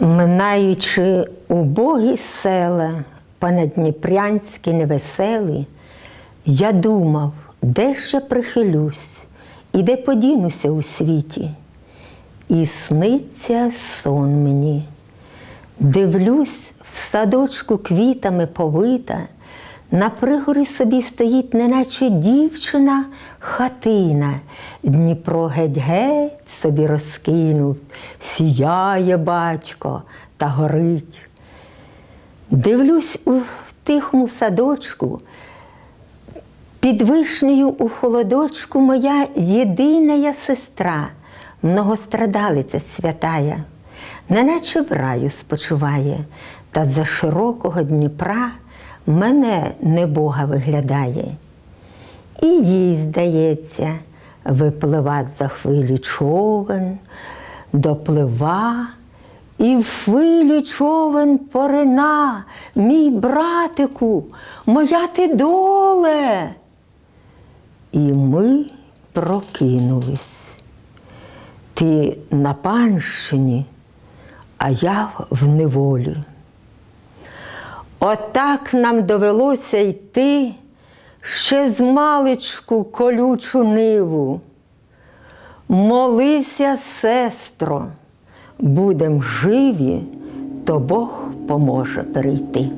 Минаючи убогі села, понадніпрянські невеселі, я думав, де ж я прихилюсь і де подінуся у світі. І сниться сон мені. Дивлюсь, в садочку квітами повита, на пригорі собі стоїть, неначе дівчина хатина. Дніпро геть-геть собі розкинув, сіяє батько та горить. Дивлюсь у тихому садочку, під вишнею у холодочку моя єдина сестра, многострадалиця святая, неначе в раю спочиває, та за широкого Дніпра мене небога виглядає. І їй, здається, випливать за хвилі човен, доплива, і в хвилі човен порина, мій братику, моя ти доле. І ми прокинулись. Ти на панщині, а я в неволі. Отак нам довелося йти ще з маличку колючу ниву. Молися, сестро, будем живі, то Бог поможе перейти.